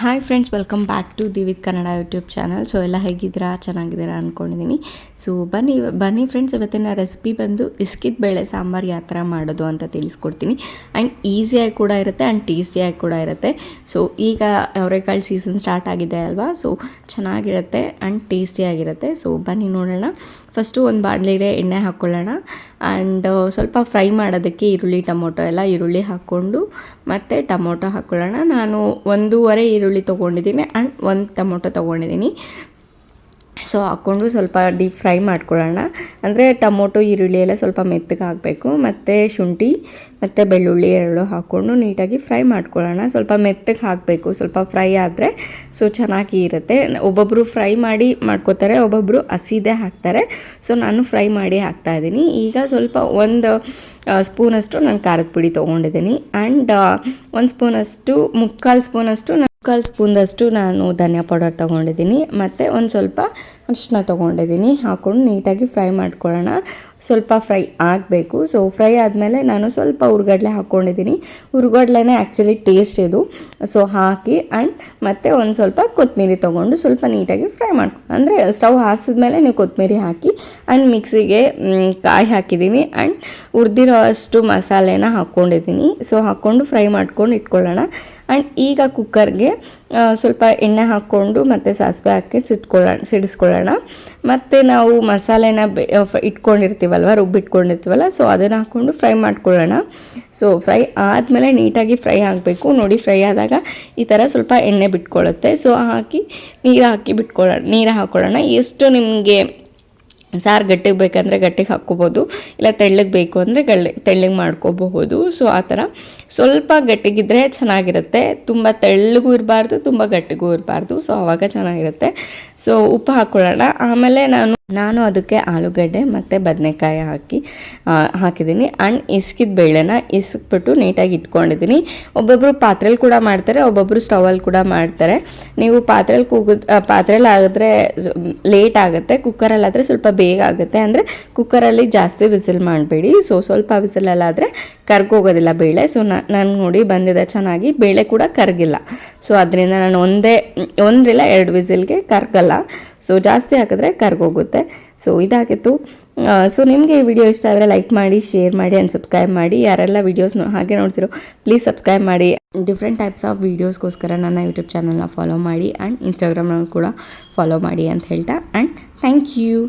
Hi friends welcome back to Divith Kannada YouTube channel so ಎಲ್ಲ ಹೇಗಿದ್ದೀರಾ? ಚೆನ್ನಾಗಿದ್ದೀರಾ ಅಂದ್ಕೊಂಡಿದ್ದೀನಿ ಸೊ ಬನ್ನಿ ಬನ್ನಿ ಫ್ರೆಂಡ್ಸ್ ಇವತ್ತಿನ ರೆಸಿಪಿ ಬಂದು ಇಸ್ಕಿದ ಬೇಳೆ ಸಾಂಬಾರು ಯಾವ ಥರ ಮಾಡೋದು ಅಂತ ತಿಳಿಸ್ಕೊಡ್ತೀನಿ. ಆ್ಯಂಡ್ ಈಸಿಯಾಗಿ ಕೂಡ ಇರುತ್ತೆ ಆ್ಯಂಡ್ ಟೇಸ್ಟಿಯಾಗಿ ಕೂಡ ಇರುತ್ತೆ. ಸೊ ಈಗ ಅವರೆಕಾಳು ಸೀಸನ್ ಸ್ಟಾರ್ಟ್ ಆಗಿದೆ ಅಲ್ವಾ? ಸೊ ಚೆನ್ನಾಗಿರುತ್ತೆ ಆ್ಯಂಡ್ ಟೇಸ್ಟಿಯಾಗಿರುತ್ತೆ ಸೊ ಬನ್ನಿ ನೋಡೋಣ. ಫಸ್ಟು ಒಂದು ಬಾಣಲಿಗೆ ಎಣ್ಣೆ ಹಾಕ್ಕೊಳ್ಳೋಣ ಆ್ಯಂಡ್ ಸ್ವಲ್ಪ ಫ್ರೈ ಮಾಡೋದಕ್ಕೆ ಈರುಳ್ಳಿ, ಟೊಮೊಟೊ ಎಲ್ಲ ಈರುಳ್ಳಿ ಹಾಕ್ಕೊಂಡು ಮತ್ತು ಟೊಮೊಟೊ ಹಾಕ್ಕೊಳ್ಳೋಣ ನಾನು ಒಂದೂವರೆ ಈರುಳ್ಳಿ ತೊಗೊಂಡಿದ್ದೀನಿ ಆ್ಯಂಡ್ ಒಂದು ಟೊಮೊಟೊ ತೊಗೊಂಡಿದ್ದೀನಿ. ಸೊ, ಹಾಕ್ಕೊಂಡು ಸ್ವಲ್ಪ ಡೀಪ್ ಫ್ರೈ ಮಾಡ್ಕೊಳ್ಳೋಣ. ಅಂದರೆ ಟೊಮೊಟೊ, ಈರುಳ್ಳಿ ಎಲ್ಲ ಸ್ವಲ್ಪ ಮೆತ್ತಗೆ ಹಾಕಬೇಕು ಮತ್ತು ಶುಂಠಿ, ಮತ್ತು ಬೆಳ್ಳುಳ್ಳಿ ಎರಡು ಹಾಕ್ಕೊಂಡು ನೀಟಾಗಿ ಫ್ರೈ ಮಾಡ್ಕೊಳ್ಳೋಣ. ಸ್ವಲ್ಪ ಮೆತ್ತಗೆ ಹಾಕಬೇಕು ಸ್ವಲ್ಪ ಫ್ರೈ ಆದರೆ ಸೊ, ಚೆನ್ನಾಗಿ ಇರುತ್ತೆ. ಒಬ್ಬೊಬ್ಬರು ಫ್ರೈ ಮಾಡಿ ಮಾಡ್ಕೋತಾರೆ ಒಬ್ಬೊಬ್ಬರು ಹಸಿದೇ ಹಾಕ್ತಾರೆ. ಸೊ, ನಾನು ಫ್ರೈ ಮಾಡಿ ಹಾಕ್ತಾ ಇದ್ದೀನಿ. ಈಗ ಸ್ವಲ್ಪ ಒಂದು ಸ್ಪೂನಷ್ಟು ನಾನು ಖಾರದ ಪುಡಿ ತೊಗೊಂಡಿದ್ದೀನಿ. ಆ್ಯಂಡ್ ಒಂದು ಸ್ಪೂನಷ್ಟು, ಮುಕ್ಕಾಲು ಸ್ಪೂನಷ್ಟು ಮುಕ್ಕಾಲು ಸ್ಪೂನ್ದಷ್ಟು ನಾನು ಧನಿಯಾ ಪೌಡರ್ ತೊಗೊಂಡಿದ್ದೀನಿ. ಮತ್ತು ಒಂದು ಸ್ವಲ್ಪ ಅರಿಶಿನ ತೊಗೊಂಡಿದ್ದೀನಿ. ಹಾಕ್ಕೊಂಡು ನೀಟಾಗಿ ಫ್ರೈ ಮಾಡ್ಕೊಳ್ಳೋಣ. ಸ್ವಲ್ಪ ಫ್ರೈ ಆಗಬೇಕು. ಸೊ ಫ್ರೈ ಆದಮೇಲೆ ನಾನು ಸ್ವಲ್ಪ ಹುರ್ಗಡ್ಲೆ ಹಾಕ್ಕೊಂಡಿದ್ದೀನಿ ಹುರ್ಗಡ್ಲೆನೇ ಆ್ಯಕ್ಚುಲಿ ಟೇಸ್ಟ್ ಇದು. ಸೊ ಹಾಕಿ ಆ್ಯಂಡ್ ಮತ್ತು ಒಂದು ಸ್ವಲ್ಪ ಕೊತ್ತಂಬರಿ ತೊಗೊಂಡು ಸ್ವಲ್ಪ ನೀಟಾಗಿ ಫ್ರೈ ಮಾಡ್ಕೊ ಅಂದರೆ ಸ್ಟವ್ ಹಾರಿಸಿದ್ಮೇಲೆ ನೀವು ಕೊತ್ತಂಬರಿ ಹಾಕಿ ಆ್ಯಂಡ್ ಮಿಕ್ಸಿಗೆ ಕಾಯಿ ಹಾಕಿದ್ದೀನಿ ಆ್ಯಂಡ್ ಹುರಿದಿರೋ ಅಷ್ಟು ಮಸಾಲೆನ ಹಾಕ್ಕೊಂಡಿದ್ದೀನಿ ಸೊ ಹಾಕ್ಕೊಂಡು ಫ್ರೈ ಮಾಡ್ಕೊಂಡು ಇಟ್ಕೊಳ್ಳೋಣ. ಆ್ಯಂಡ್ ಈಗ ಕುಕ್ಕರ್ಗೆ ಸ್ವಲ್ಪ ಎಣ್ಣೆ ಹಾಕ್ಕೊಂಡು ಮತ್ತು ಸಾಸಿವೆ ಹಾಕಿ ಸಿಟ್ಕೊಳ್ಳೋಣ ಸಿಡಿಸ್ಕೊಳ್ಳೋಣ. ಮತ್ತು ನಾವು ಮಸಾಲೆನ ಇಟ್ಕೊಂಡಿರ್ತೀವಲ್ವ, ರುಬ್ಬಿಟ್ಕೊಂಡಿರ್ತೀವಲ್ಲ ಸೊ ಅದನ್ನು ಹಾಕ್ಕೊಂಡು ಫ್ರೈ ಮಾಡ್ಕೊಳ್ಳೋಣ. ಸೊ ಫ್ರೈ ಆದಮೇಲೆ ನೀಟಾಗಿ ಫ್ರೈ ಆಗಬೇಕು. ನೋಡಿ ಫ್ರೈ ಆದಾಗ ಈ ಥರ ಸ್ವಲ್ಪ ಎಣ್ಣೆ ಬಿಟ್ಕೊಳ್ಳುತ್ತೆ. ಸೊ ಹಾಕಿ ನೀರು ಹಾಕಿ ಬಿಟ್ಕೊಳ್ಳೋಣ, ನೀರು ಹಾಕ್ಕೊಳ್ಳೋಣ ಎಷ್ಟು ನಿಮಗೆ ಸಾರು ಗಟ್ಟಿಗೆ ಬೇಕಂದರೆ ಗಟ್ಟಿಗೆ ಹಾಕ್ಕೋಬೋದು, ಇಲ್ಲ ತೆಳ್ಳಗೆ ಬೇಕು ಅಂದರೆ ಗಳ್ಳಿ, ತೆಳ್ಳಗೆ ಮಾಡ್ಕೋಬಹುದು. ಸೊ ಆ ಥರ. ಸ್ವಲ್ಪ ಗಟ್ಟಿಗಿದ್ರೆ ಚೆನ್ನಾಗಿರುತ್ತೆ. ತುಂಬ ತೆಳ್ಳಗೂ ಇರಬಾರ್ದು, ತುಂಬ ಗಟ್ಟಿಗೂ ಇರಬಾರ್ದು. ಸೊ ಆವಾಗ ಚೆನ್ನಾಗಿರುತ್ತೆ. ಸೊ ಉಪ್ಪು ಹಾಕ್ಕೊಳ್ಳೋಣ ಆಮೇಲೆ ನಾನು ನಾನು ಅದಕ್ಕೆ ಆಲೂಗಡ್ಡೆ ಮತ್ತು ಬದನೆಕಾಯಿ ಹಾಕಿ ಹಾಕಿದ್ದೀನಿ. ಆ್ಯಂಡ್ ಇಸ್ಕಿದ ಬೇಳೆನ ಇಸ್ಕ್ಬಿಟ್ಟು ನೀಟಾಗಿ ಇಟ್ಕೊಂಡಿದ್ದೀನಿ. ಒಬ್ಬೊಬ್ಬರು ಪಾತ್ರೆಲಿ ಕೂಡ ಮಾಡ್ತಾರೆ ಒಬ್ಬೊಬ್ಬರು ಸ್ಟವಲ್ಲಿ ಕೂಡ ಮಾಡ್ತಾರೆ. ನೀವು ಪಾತ್ರೆಲಿ ಕೂಗಿದ್ ಪಾತ್ರೆಲಿ ಆಗಿದ್ರೆ ಲೇಟ್ ಆಗುತ್ತೆ ಕುಕ್ಕರಲ್ಲಾದರೆ ಸ್ವಲ್ಪ ಬೇಗ ಆಗುತ್ತೆ. ಅಂದರೆ ಕುಕ್ಕರಲ್ಲಿ ಜಾಸ್ತಿ ವಿಸಿಲ್ ಮಾಡಬೇಡಿ. ಸೊ, ಸ್ವಲ್ಪ ವಿಸಿಲಲ್ಲಾದರೆ ಕರ್ಗೋಗೋದಿಲ್ಲ ಬೇಳೆ. ಸೊ ನಾನು ನೋಡಿ ಬಂದಿದೆ ಚೆನ್ನಾಗಿ. ಬೇಳೆ ಕೂಡ ಕರಗಿಲ್ಲ. ಸೊ, ಅದರಿಂದ ನಾನು ಒಂದೇ ಒಂದಿಲ್ಲ ಎರಡು ವಿಸಿಲ್ಗೆ ಕರ್ಗಲ್ಲ. ಸೊ ಜಾಸ್ತಿ ಹಾಕಿದ್ರೆ ಕರ್ಗೋಗುತ್ತೆ ಸೊ ಇದಾಗಿತ್ತು. ಸೊ ನಿಮಗೆ ಈ ವಿಡಿಯೋ ಇಷ್ಟ ಆದರೆ ಲೈಕ್ ಮಾಡಿ ಶೇರ್ ಮಾಡಿ ಆ್ಯಂಡ್ ಸಬ್ಸ್ಕ್ರೈಬ್ ಮಾಡಿ. ಯಾರೆಲ್ಲ ವೀಡಿಯೋಸ್ ಹಾಗೆ ನೋಡ್ತಿರೋ ಪ್ಲೀಸ್ ಸಬ್ಸ್ಕ್ರೈಬ್ ಮಾಡಿ. ಡಿಫ್ರೆಂಟ್ ಟೈಪ್ಸ್ ಆಫ್ ವೀಡಿಯೋಸ್ಗೋಸ್ಕರ ನನ್ನ ಯೂಟ್ಯೂಬ್ ಚಾನಲ್ನ ಫಾಲೋ ಮಾಡಿ ಆ್ಯಂಡ್ ಇನ್ಸ್ಟಾಗ್ರಾಮ್ನ ಕೂಡ ಫಾಲೋ ಮಾಡಿ ಅಂತ ಹೇಳ್ತಾ. And thank you